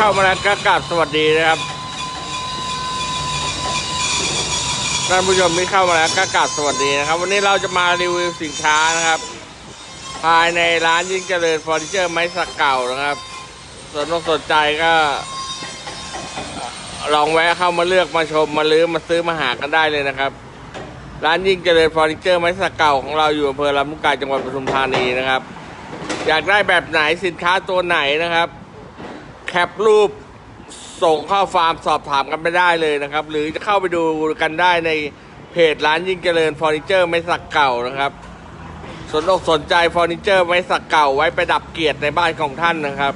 ข้ามาแล้วก็กราบสวัสดีนะครับท่านผู้ชมที่เข้ามาแล้วก็กราบสวัสดีนะครับ วันนี้เราจะมารีวิวสินค้านะครับ ภายในร้านยิ่งเจริญเฟอร์นิเจอร์ไม้สักเก่านะครับสนอกสนใจก็ ลองแวะเข้ามาเลือกมาชมมาลื้อมาซื้อมาหากันได้เลยนะครับ ร้านยิ่งเจริญเฟอร์นิเจอร์ไม้สักเก่าของเราอยู่อำเภอลำลูกกาจังหวัดปทุมธานีนะครับ อยากได้แบบไหนสินค้าตัวไหนนะครับ แคปรูปส่งเข้าฟาร์มสอบถามกันไปได้เลยนะครับ หรือจะเข้าไปดูกันได้ในเพจร้านยิ่งเจริญเฟอร์นิเจอร์ไม้สักเก่านะครับสนอกสนใจเฟอร์นิเจอร์ไม้สักเก่าไว้ประดับเกียรติในบ้านของท่านนะครับ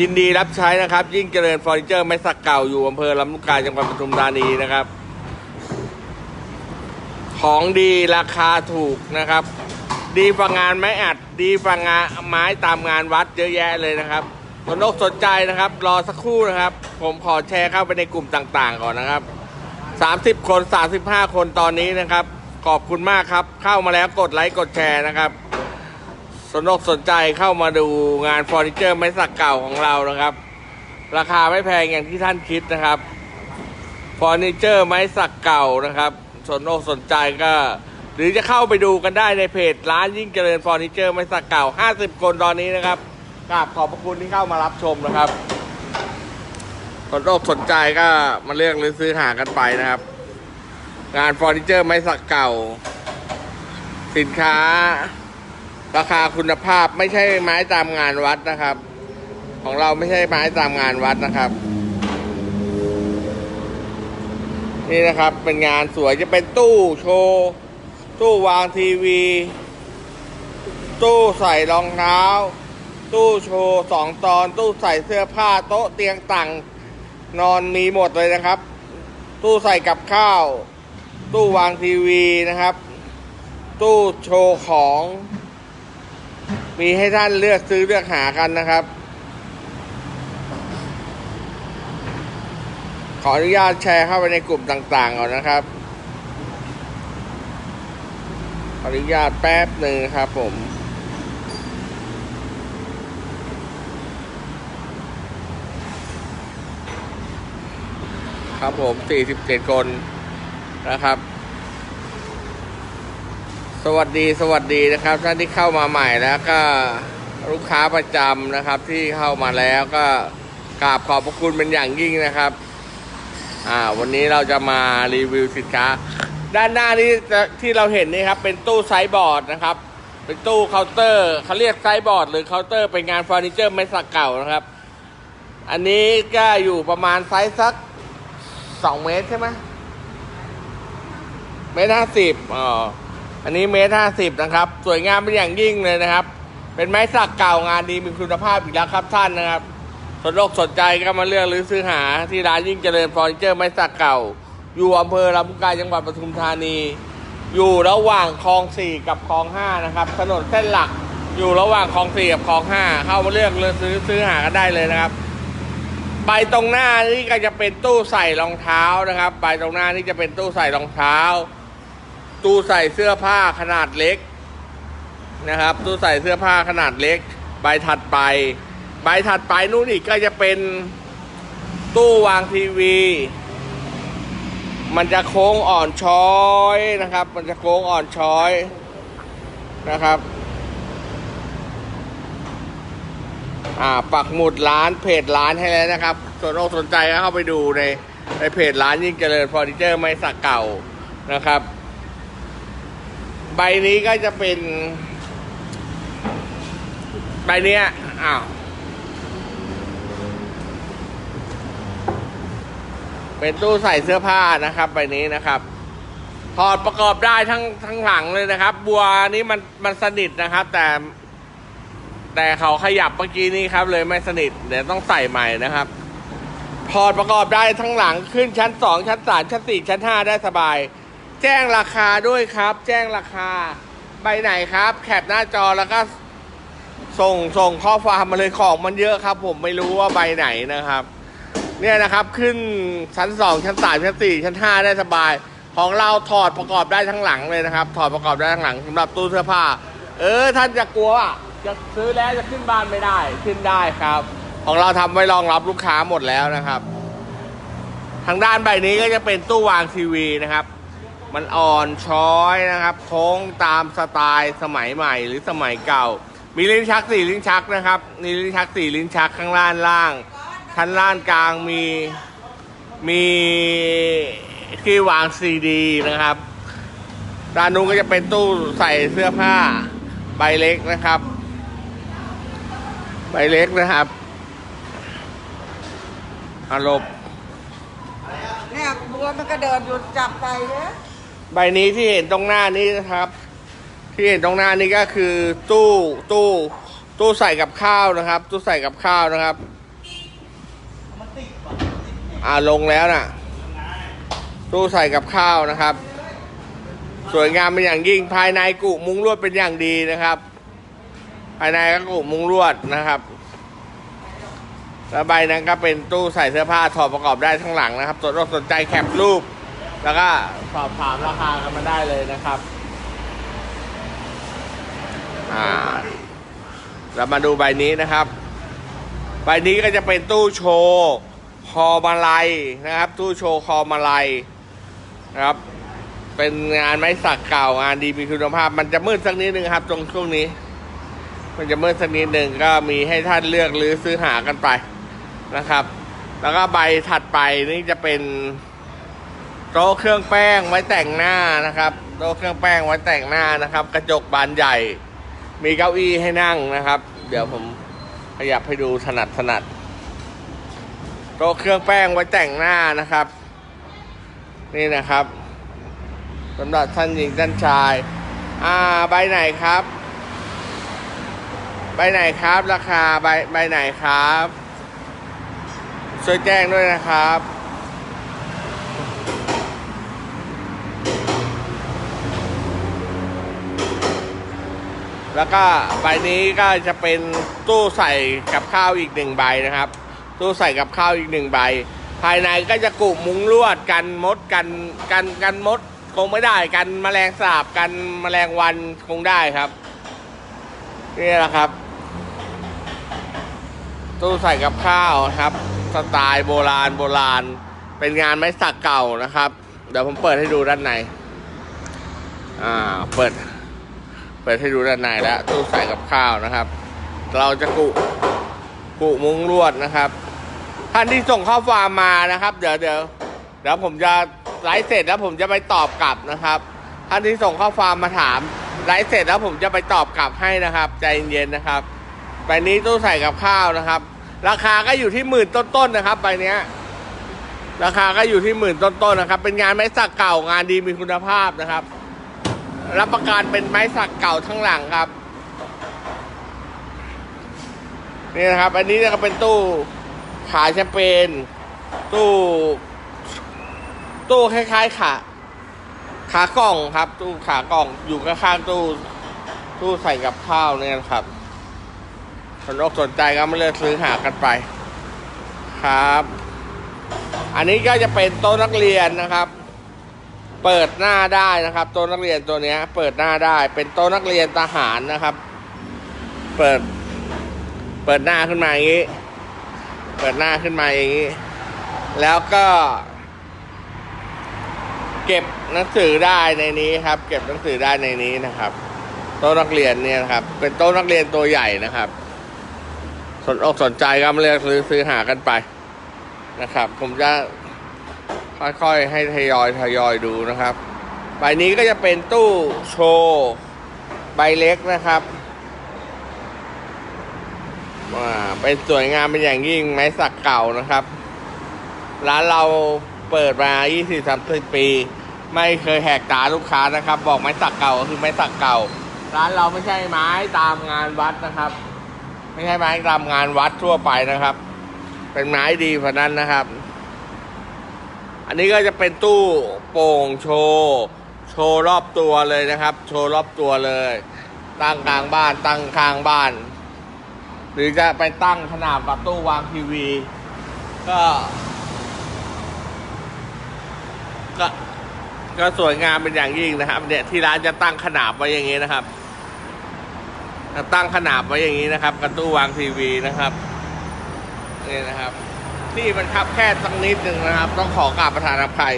ยินดีรับใช้นะครับ ยิ่งเจริญเฟอร์นิเจอร์ไม้สักเก่าอยู่อำเภอลำลูกกาจังหวัดปทุมธานีนะครับ ของดีราคาถูกนะครับ ดีฟังงานไม้อัด ดีฟังงานไม้ตามงานวัดเยอะแยะเลยนะครับ สนอกสนใจนะครับ รอสักครู่นะครับ ผมขอแชร์เข้าไปในกลุ่มต่างๆ ก่อนนะครับ 30 คน 35 คนตอนนี้นะครับ ขอบคุณมากครับ เข้ามาแล้วกดไลค์กดแชร์นะครับ สนอกสนใจเข้ามาดูงานเฟอร์นิเจอร์ไม้สักเก่าของเรานะครับ ราคาไม่แพงอย่างที่ท่านคิดนะครับเฟอร์นิเจอร์ไม้สักเก่านะครับ สนอกสนใจก็ หรือจะเข้าไปดูกันได้ในเพจร้านยิ่งเจริญเฟอร์นิเจอร์ไม้สักเก่า 50 คนตอนนี้นะครับ กราบขอบพระคุณที่เข้ามารับชมนะครับคนโรคสนใจก็มาเลือกหรือซื้อหากันไปนะครับ งานเฟอร์นิเจอร์ไม้สักเก่า สินค้า ราคาคุณภาพไม่ใช่ไม้ตามงานวัดนะครับ ของเราไม่ใช่ไม้ตามงานวัดนะครับ นี่นะครับเป็นงานสวยจะเป็นตู้โชว์ตู้วางทีวี ตู้ใส่รองเท้า ตู้โชว์สองตอน ตู้ใส่เสื้อผ้าโต๊ะเตียงต่างนอนมีหมดเลยนะครับ ตู้ใส่กับข้าว ตู้วางทีวีนะครับ ตู้โชว์ของ มีให้ท่านเลือกซื้อเลือกหากันนะครับ ขออนุญาตแชร์เข้าไปในกลุ่มต่างๆก่อนนะครับ ขออนุญาตแป๊บหนึ่งครับผม ครับผม 47 คนนะครับ สวัสดีสวัสดีนะครับ ท่านที่เข้ามาใหม่แล้วก็ลูกค้าประจำนะครับที่เข้ามาแล้วก็กราบขอบพระคุณเป็นอย่างยิ่งนะครับ อ่า วันนี้เราจะมารีวิวสินค้า ด้านหน้านี้จะที่เราเห็นนี่ครับ เป็นตู้ไซบอร์ดนะครับ เป็นตู้เคาน์เตอร์เขาเรียกไซบอร์ดหรือเคาน์เตอร์เป็นงานเฟอร์นิเจอร์ไม้สักเก่านะครับ อันนี้ก็อยู่ประมาณไซส์สัก สองเมตรใช่ไหมเมตรห้าสิบอ๋ออันนี้เมตรห้าสิบนะครับ สวยงามเป็นอย่างยิ่งเลยนะครับ เป็นไม้สักเก่างานดีมีคุณภาพอีกแล้วครับท่านนะครับ สนอกสนใจก็มาเลือกหรือซื้อหาที่ร้านยิ่งเจริญเฟอร์นิเจอร์ไม้สักเก่า อยู่อำเภอลำพูกาจังหวัดปทุมธานี อยู่ระหว่างคลองสี่กับคลองห้านะครับ ถนนเส้นหลักอยู่ระหว่างคลองสี่กับคลองห้าเข้ามาเลือกเลือกซื้อซื้อหากันได้เลยนะครับ ใบตรงหน้านี่ก็จะเป็นตู้ใส่รองเท้านะครับ ใบตรงหน้านี่จะเป็นตู้ใส่รองเท้า ตู้ใส่เสื้อผ้าขนาดเล็กนะครับ ตู้ใส่เสื้อผ้าขนาดเล็ก ใบถัดไป ใบถัดไปนู่นอีกก็จะเป็นตู้วางทีวี มันจะโค้งอ่อนช้อยนะครับ มันจะโค้งอ่อนช้อยนะครับ อ่าปักหมุดร้านเพจร้านให้แล้วนะครับส่วนอกสนใจก็เข้าไปดูในในเพจร้านยิ่งเจริญเฟอร์นิเจอร์ไม้สักเก่านะครับ ใบนี้ก็จะเป็น ใบเนี้ยอ้าวเป็นตู้ใส่เสื้อผ้านะครับใบนี้นะครับถอดประกอบได้ทั้งทั้งหลังเลยนะครับ บัวนี้มันมันสนิทนะครับ แต่ แต่เขาขยับเมื่อกี้นี้ครับ เลยไม่สนิทเดี๋ยวต้องใส่ใหม่นะครับถอดประกอบได้ทั้งหลังขึ้นชั้นสองชั้นสามชั้นสี่ชั้นห้าได้สบาย แจ้งราคาด้วยครับ แจ้งราคาใบไหนครับ แคปหน้าจอแล้วก็ส่งส่งข้อความมาเลยของมันเยอะครับ ผมไม่รู้ว่าใบไหนนะครับ เนี่ยนะครับขึ้นชั้นสองชั้นสามชั้นสี่ชั้นห้าได้สบาย ของเราถอดประกอบได้ทั้งหลังเลยนะครับ ถอดประกอบได้ทั้งหลังสำหรับตู้เสื้อผ้า เออท่านจะกลัวว่า จะซื้อแล้วจะขึ้นบ้านไม่ได้ ขึ้นได้ครับ ของเราทำไว้รองรับลูกค้าหมดแล้วนะครับ ทางด้านใบนี้ก็จะเป็นตู้วางทีวีนะครับ มันอ่อนช้อยนะครับ โค้งตามสไตล์สมัยใหม่หรือสมัยเก่า มีลิ้นชักสี่ลิ้นชักนะครับมีลิ้นชักสี่ลิ้นชักข้างล่างล่างชั้นล่างกลางมีมีที่วางซีดีนะครับด้านนู้นก็จะเป็นตู้ใส่เสื้อผ้าใบเล็กนะครับ ใบเล็กนะครับอารมณ์เนี่ยบัวมันก็เดินอยู่จับไปเนี่ยใบนี้ที่เห็นตรงหน้านี้นะครับ ที่เห็นตรงหน้านี้ก็คือตู้ตู้ตู้ใส่กับข้าวนะครับ ตู้ใส่กับข้าวนะครับอ่าลงแล้วน่ะ ตู้ใส่กับข้าวนะครับ สวยงามเป็นอย่างยิ่งภายในกุมุ้งลวดเป็นอย่างดีนะครับ ภายในก็กุมุ้งลวดนะครับแล้วใบนั้นก็เป็นตู้ใส่เสื้อผ้าถอดประกอบได้ทั้งหลังนะครับสนอกสนใจแคปรูป แล้วก็สอบถามราคากันมาได้เลยนะครับเรามาดูใบนี้นะครับ ใบนี้ก็จะเป็นตู้โชว์คอมาลัยนะครับ ตู้โชว์คอมาลัยนะครับ เป็นงานไม้สักเก่างานดีมีคุณภาพ มันจะมืดสักนิดนึงครับ ตรงช่วงนี้ มันจะมืดสักนิดหนึ่งก็มีให้ท่านเลือกหรือซื้อหากันไปนะครับ แล้วก็ใบถัดไปนี่จะเป็นโต๊ะเครื่องแป้งไว้แต่งหน้านะครับโต๊ะเครื่องแป้งไว้แต่งหน้านะครับ กระจกบานใหญ่ มีเก้าอี้ให้นั่งนะครับ เดี๋ยวผมขยับให้ดูถนัดถนัดโต๊ะเครื่องแป้งไว้แต่งหน้านะครับ นี่นะครับสำหรับท่านหญิงท่านชาย อ่าใบไหนครับ ใบไหนครับ ราคาใบใบไหนครับ ช่วยแจ้งด้วยนะครับ แล้วก็ใบนี้ก็จะเป็นตู้ใส่กับข้าวอีกหนึ่งใบนะครับ ตู้ใส่กับข้าวอีกหนึ่งใบ ภายในก็จะกุมุ้งลวดกันมดกันกันกันมดคงไม่ได้กันแมลงสาบกันแมลงวันคงได้ครับนี่แหละครับ ตู้ใส่กับข้าวครับ สไตล์โบราณโบราณ เป็นงานไม้สักเก่านะครับ เดี๋ยวผมเปิดให้ดูด้านใน อ่า เปิด เปิดให้ดูด้านในแล้วตู้ใส่กับข้าวนะครับ เราจะกุ กุมุ้งลวดนะครับ ท่านที่ส่งข้อความมานะครับ เดี๋ยวเดี๋ยวเดี๋ยวผมจะไลฟ์เสร็จแล้วผมจะไปตอบกลับนะครับ ท่านที่ส่งข้อความมาถามไลฟ์เสร็จแล้วผมจะไปตอบกลับให้นะครับ ใจเย็นๆนะครับ ใบนี้ตู้ใส่กับข้าวนะครับ ราคาก็อยู่ที่หมื่นต้นๆนะครับใบนี้ราคาก็อยู่ที่หมื่นต้นๆนะครับ เป็นงานไม้สักเก่างานดีมีคุณภาพนะครับ รับประกันเป็นไม้สักเก่าทั้งหลังครับนี่นะครับ อันนี้ก็เป็นตู้ขายแชมเปญตู้ ตู้คล้ายๆขาขากล่องครับ ตู้ขากล่องอยู่ข้างๆตู้ ตู้ใส่กับข้าวเนี่ยนะครับ สนอกสนใจก็มาเลือกซื้อหากันไปครับ อันนี้ก็จะเป็นโต๊ะนักเรียนนะครับ เปิดหน้าได้นะครับโต๊ะนักเรียนตัวนี้เปิดหน้าได้ เป็นโต๊ะนักเรียนทหารนะครับ เปิด เปิดหน้าขึ้นมาอย่างนี้ เปิดหน้าขึ้นมาอย่างนี้ แล้วก็ เก็บหนังสือได้ในนี้ครับ เก็บหนังสือได้ในนี้นะครับ โต๊ะนักเรียนเนี่ยนะครับ เป็นโต๊ะนักเรียนตัวใหญ่นะครับ สนอกสนใจก็มาเลือกซื้อซื้อหากันไปนะครับ ผมจะค่อยๆให้ทยอยทยอยดูนะครับ ใบนี้ก็จะเป็นตู้โชว์ใบเล็กนะครับอ่าเป็นสวยงามเป็นอย่างยิ่งไม้สักเก่านะครับ ร้านเราเปิดมา 20-30 ปี ไม่เคยแหกตาลูกค้านะครับ บอกไม้สักเก่าก็คือไม้สักเก่า ร้านเราไม่ใช่ไม้ตามงานวัดนะครับ ไม่ใช่ไม้ตามงานวัดทั่วไปนะครับ เป็นไม้ดีกว่านั้นนะครับ อันนี้ก็จะเป็นตู้โป่งโชว์โชว์รอบตัวเลยนะครับ โชว์รอบตัวเลย ตั้งกลางบ้าน ตั้งข้างบ้าน หรือจะไปตั้งขนาดกับตู้วางทีวี ก็ ก็ก็สวยงามเป็นอย่างยิ่งนะครับ เนี่ยที่ร้านจะตั้งขนาบไว้อย่างนี้นะครับ ตั้งขนาบไว้อย่างนี้นะครับกับตู้วางทีวีนะครับนี่นะครับ ที่มันคับแค่สักนิดหนึ่งนะครับ ต้องขอกราบประธานอภัย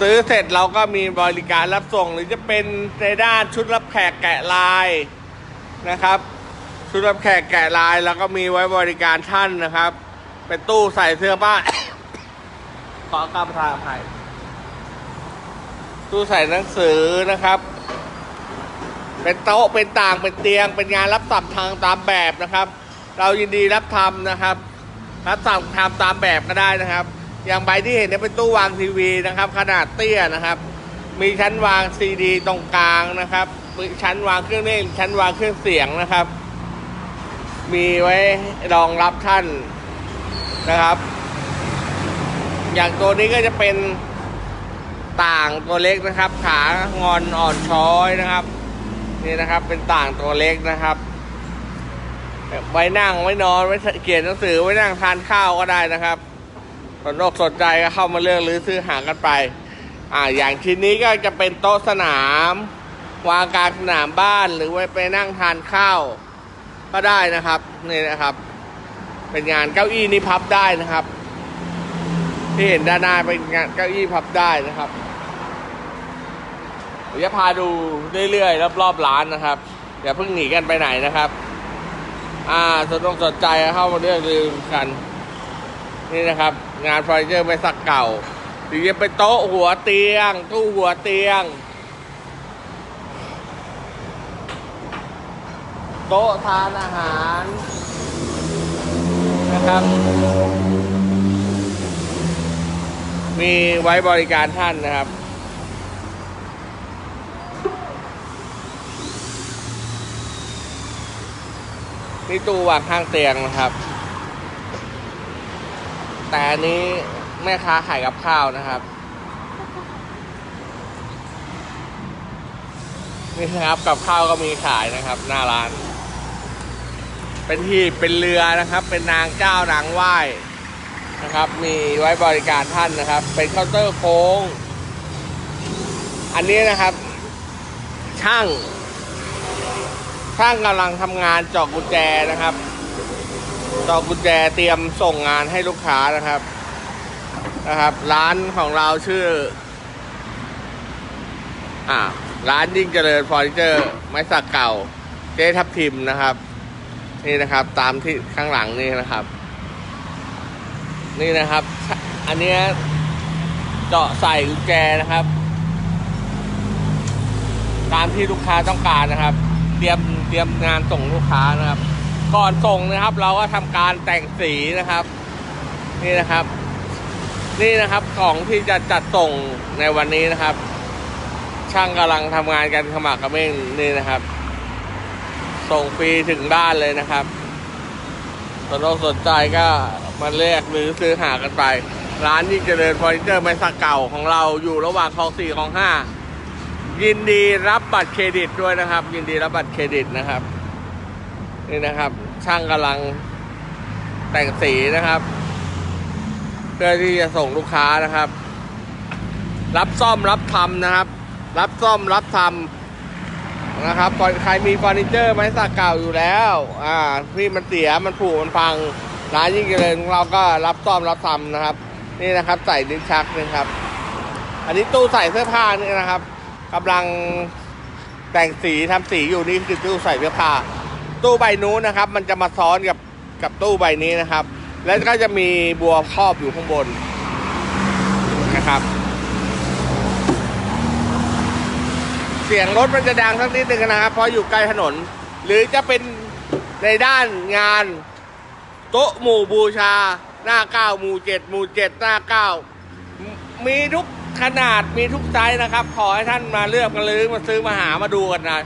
ซื้อเสร็จเราก็มีบริการรับส่ง หรือจะเป็นในด้านชุดรับแขกแกะลายนะครับ ชุดรับแขกแกะลายแล้วก็มีไว้บริการท่านนะครับ เป็นตู้ใส่เสื้อผ้าขอกราบประธานอภัยตู้ใส่หนังสือนะครับ เป็นโต๊ะเป็นต่างเป็นเตียง เป็นงานรับสัมทางตามแบบนะครับ เรายินดีรับทำนะครับ รับสั่งทำตามแบบก็ได้นะครับ อย่างใบที่เห็นเนี่ยเป็นตู้วางทีวีนะครับ ขนาดเตี้ยนะครับ มีชั้นวางซีดีตรงกลางนะครับมีชั้นวางเครื่องเล่นชั้นวางเครื่องเสียงนะครับ มีไว้รองรับท่านนะครับ อย่างตัวนี้ก็จะเป็นต่างตัวเล็กนะครับ ขางอนอ่อนช้อยนะครับ นี่นะครับเป็นต่างตัวเล็กนะครับ ไว้นั่งไว้นอนไว้เขียนหนังสือไว้นั่งทานข้าวก็ได้นะครับสนอกสนใจก็เข้ามาเลือกหรือซื้อหากันไป อ่า อย่างชิ้นนี้ก็จะเป็นโต๊ะสนาม วางกลางสนามบ้านหรือไว้ไปนั่งทานข้าว ก็ได้นะครับนี่นะครับ เป็นงานเก้าอี้นี่พับได้นะครับ ที่เห็นด้านหน้าเป็นงานเก้าอี้พับได้นะครับ ดี๋ยวจะพาดูเรื่อยๆรอบๆร้านนะครับอย่าเพิ่งหนีกันไปไหนนะครับ อ่าสนอกสนใจเข้ามาเลือกดูกัน นี่นะครับ งานเฟอร์นิเจอร์ไม้สักเก่าหรือจะเป็นโต๊ะหัวเตียง ตู้หัวเตียง โต๊ะทานอาหารนะครับ มีไว้บริการท่านนะครับ นี่ตู้วางข้างเตียงนะครับ แต่อันนี้แม่ค้าขายกับข้าวนะครับ นี่นะครับกับข้าวก็มีขายนะครับ หน้าร้าน เป็นที่เป็นเรือนะครับ เป็นนางเจ้านางไหว้นะครับ มีไว้บริการท่านนะครับ เป็นเคาน์เตอร์โค้ง อันนี้นะครับ ช่าง ช่างกำลังทำงานเจาะกุญแจนะครับเจาะกุญแจเตรียมส่งงานให้ลูกค้านะครับนะครับ ร้านของเราชื่อ อ่า ร้านยิ่งเจริญเฟอร์นิเจอร์ไม้สักเก่า เจ๊ทับทิมนะครับ นี่นะครับ ตามที่ข้างหลังนี่นะครับ นี่นะครับ อันเนี้ยเจาะใส่กุญแจนะครับ ตามที่ลูกค้าต้องการนะครับ เตรียม เตรียมงานส่งลูกค้านะครับ ก่อนส่งนะครับ เราก็ทำการแต่งสีนะครับ นี่นะครับ นี่นะครับของที่จะจัดส่งในวันนี้นะครับ ช่างกำลังทำงานกันขมักเขม้นนี่นะครับ ส่งฟรีถึงบ้านเลยนะครับสนอกสนใจก็มาเลือกหรือซื้อหากันไป ร้านยิ่งเจริญเฟอร์นิเจอร์ไม้สักเก่าของเราอยู่ระหว่างคลองสี่คลองห้า ยินดีรับบัตรเครดิตด้วยนะครับ ยินดีรับบัตรเครดิตนะครับ นี่นะครับ ช่างกำลังแต่งสีนะครับเพื่อที่จะส่งลูกค้านะครับ รับซ่อมรับทำนะครับ รับซ่อมรับทำนะครับใครมีเฟอร์นิเจอร์ไม้สักเก่าอยู่แล้ว อ่าที่มันเสียมันผุมันพังร้านยิ่งเจริญของเราก็รับซ่อมรับทำนะครับ นี่นะครับ ใส่ลิ้นชักนะครับ อันนี้ตู้ใส่เสื้อผ้านี่นะครับ กำลังแต่งสีทำสีอยู่นี่คือตู้ใส่เสื้อผ้า ตู้ใบนู้นนะครับ มันจะมาซ้อนกับกับตู้ใบนี้นะครับ แล้วก็จะมีบัวครอบอยู่ข้างบนนะครับ เสียงรถมันจะดังสักนิดนึงนะครับ เพราะอยู่ใกล้ถนน หรือจะเป็นในด้านงาน โต๊ะหมู่บูชา หน้าเก้าหมู่เจ็ดหมู่เจ็ดหน้าเก้ามีทุก ขนาดมีทุกไซส์นะครับ ขอให้ท่านมาเลือกมาลือมาซื้อมาหามาดูกันนะ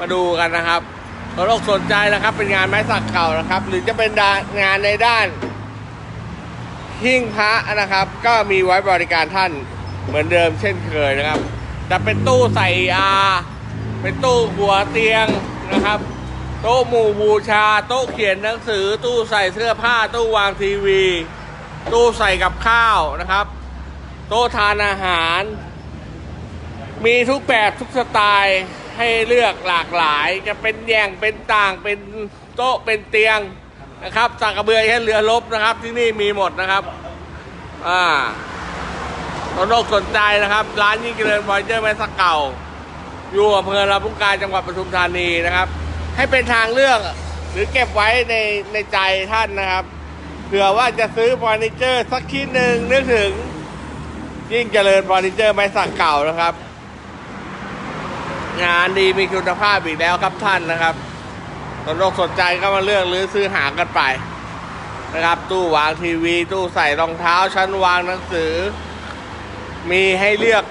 มาดูกันนะครับสนอกสนใจนะครับ เป็นงานไม้สักเก่านะครับ หรือจะเป็นงานในด้านหิ้งพระนะครับ ก็มีไว้บริการท่านเหมือนเดิมเช่นเคยนะครับจะเป็นตู้ใส่ยาเป็นตู้หัวเตียงนะครับ โต๊ะหมู่บูชา โต๊ะเขียนหนังสือ ตู้ใส่เสื้อผ้า ตู้วางทีวี ตู้ใส่กับข้าวนะครับ โต๊ะทานอาหาร มีทุกแบบทุกสไตล์ให้เลือกหลากหลาย จะเป็นแยงเป็นต่างเป็นโต๊ะเป็นเตียงนะครับสักกระเบือแค่เรือลบนะครับ ที่นี่มีหมดนะครับอ่าสนอกสนใจนะครับ ร้านยิ่งเจริญฟอร์นิเจอร์แม่สักเก่า อยู่อำเภอลำลูกกาจังหวัดปทุมธานีนะครับ ให้เป็นทางเลือกหรือเก็บไว้ในในใจท่านนะครับเผื่อว่าจะซื้อเฟอร์นิเจอร์สักชิ้นหนึ่งนึกถึง ยิ่งเจริญเฟอร์นิเจอร์ไม้สักเก่านะครับ งานดีมีคุณภาพอีกแล้วครับท่านนะครับสนอกสนใจก็มาเลือกหรือซื้อหากันไป นะครับ ตู้วางทีวี ตู้ใส่รองเท้าชั้นวางหนังสือ มีให้เลือก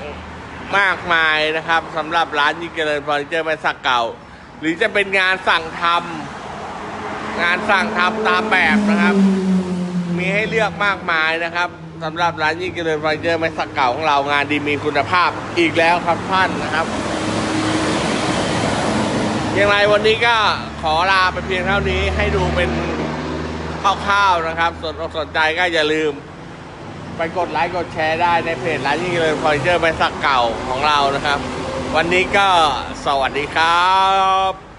มากมายนะครับสำหรับร้านยิ่งเจริญเฟอร์นิเจอร์ไม้สักเก่า หรือจะเป็นงานสั่งทำงานสั่งทำตามแบบนะครับ มีให้เลือกมากมายนะครับ สำหรับร้านยิ่งเจริญเฟอร์นิเจอร์ไม้สักเก่าของเรางานดีมีคุณภาพอีกแล้วครับท่านนะครับ อย่างไรวันนี้ก็ขอลาไปเพียงเท่านี้ให้ดูเป็นคร่าวๆนะครับส่วนอกสนใจก็อย่าลืม ไปกดไลค์กดแชร์ได้ในเพจร้านยิ่งเจริญเฟอร์นิเจอร์ไม้สักเก่าของเรานะครับ วันนี้ก็สวัสดีครับ